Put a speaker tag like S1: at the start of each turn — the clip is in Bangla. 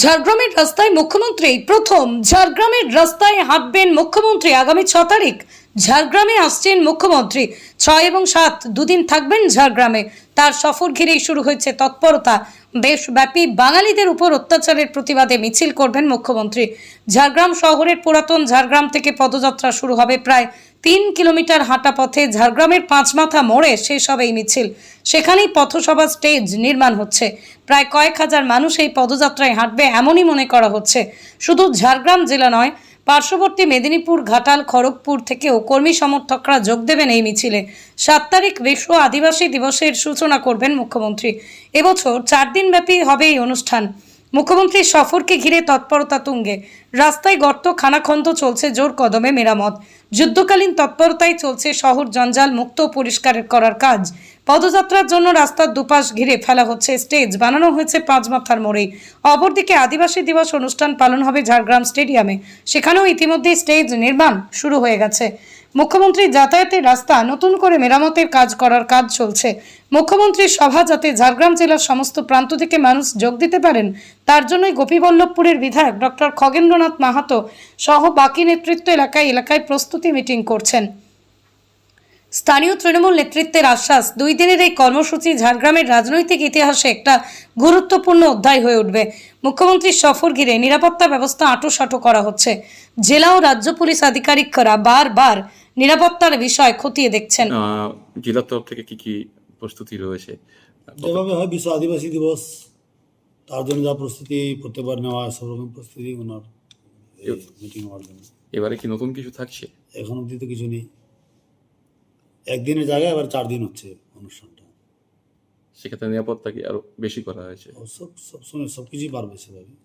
S1: ঝাড়গ্রামের রাস্তায় মুখ্যমন্ত্রী, প্রথম ঝাড়গ্রামের রাস্তায় হাঁটবেন মুখ্যমন্ত্রী আগামী ছ তারিখ। ঝাড়গ্রামে আসছেন মুখ্যমন্ত্রী। ছয় এবং সাত দুদিন থাকবেন ঝাড়গ্রামে। তার সফর ঘিরেই শুরু হয়েছে তৎপরতা। দেশব্যাপী বাঙালিদের উপর অত্যাচারের প্রতিবাদে মিছিল করবেন মুখ্যমন্ত্রী। ঝাড়গ্রাম শহরের পুরাতন ঝাড়গ্রাম থেকে পদযাত্রা শুরু হবে প্রায় তিন কিলোমিটার হাঁটা পথে ঝাড়গ্রামের পাঁচমাথা মোড়ে শেষ হবে এই মিছিল। সেখানেই পথসভা স্টেজ নির্মাণ হচ্ছে। প্রায় কয়েক হাজার মানুষ এই পদযাত্রায় হাঁটবে এমনই মনে করা হচ্ছে। শুধু ঝাড়গ্রাম জেলা নয়, পার্শ্ববর্তী মেদিনীপুর, ঘাটাল, খড়গপুর থেকেও কর্মী সমর্থকরা যোগ দেবেন এই মিছিলে। সাত তারিখ বিশ্ব আদিবাসী দিবসের সূচনা করবেন মুখ্যমন্ত্রী। এবছর চার দিনব্যাপী হবে এই অনুষ্ঠান। মুখ্যমন্ত্রীর সফরকে ঘিরে তৎপরতা তুঙ্গে। রাস্তায় গর্ত, খানাখন্দ চলছে জোর কদমে মেরামত। যুদ্ধকালীন তৎপরতায় চলছে শহর জঞ্জাল মুক্ত পরিষ্কার করার কাজ। পদযাত্রার জন্য রাস্তার দুপাশ ঘিরে ফেলা হচ্ছে স্টেজ, বানানো হয়েছে পাঁচ মাথার মোড়ে। অপরদিকে আদিবাসী দিবস অনুষ্ঠান পালন হবে ঝাড়গ্রাম স্টেডিয়ামে। সেখানেও ইতিমধ্যে স্টেজ নির্মাণ শুরু হয়ে গেছে। মুখ্যমন্ত্রীর যাতায়াতের রাস্তা, নতুন করে মেরামতের কাজ করার কাজ চলছে। মুখ্যমন্ত্রীর সভা যাতে ঝাড়গ্রাম জেলার সমস্ত প্রান্ত থেকে মানুষ যোগ দিতে পারেন, তার জন্যই গোপীবল্লভপুরের বিধায়ক ডক্টর খগেন্দ্রনাথ মাহাতো সহ বাকি নেতৃত্ব এলাকায় এলাকায় প্রস্তুতি মিটিং করছেন। স্থানীয় তৃণমূল নেতৃত্বের আশ্বাস দুই দিনের এই কর্মসূচি ঝাড়গ্রামের রাজনৈতিক ইতিহাসে একটা গুরুত্বপূর্ণ অধ্যায় হয়ে উঠবে। মুখ্যমন্ত্রীর সফর ঘিরে নিরাপত্তা ব্যবস্থা আঁটোসাঁটো করা হচ্ছে। জেলা ও রাজ্য পুলিশ আধিকারিকরা বারবার নিরাপত্তার বিষয় খতিয়ে দেখছেন।
S2: জেলার তরফ থেকে কি কি প্রস্তুতি রয়েছে?
S3: যেভাবে হয় বিশ্ব আদিবাসী দিবস তার জন্য যা প্রস্তুতি প্রত্যেকবার নেওয়া হয় সব রকম প্রস্তুতি ওনার। মিটিং হওয়ার জন্য।
S2: এবারে কি নতুন কিছু থাকছে?
S3: এখন অবধি তো কিছু নেই। একদিনের জায়গায় আবার চার দিন হচ্ছে অনুষ্ঠানটা।
S2: সেক্ষেত্রে নিরাপত্তা কি আরও বেশি করা হয়েছে?
S3: সব সব সময় সব কিছুই পারবে সেভাবে।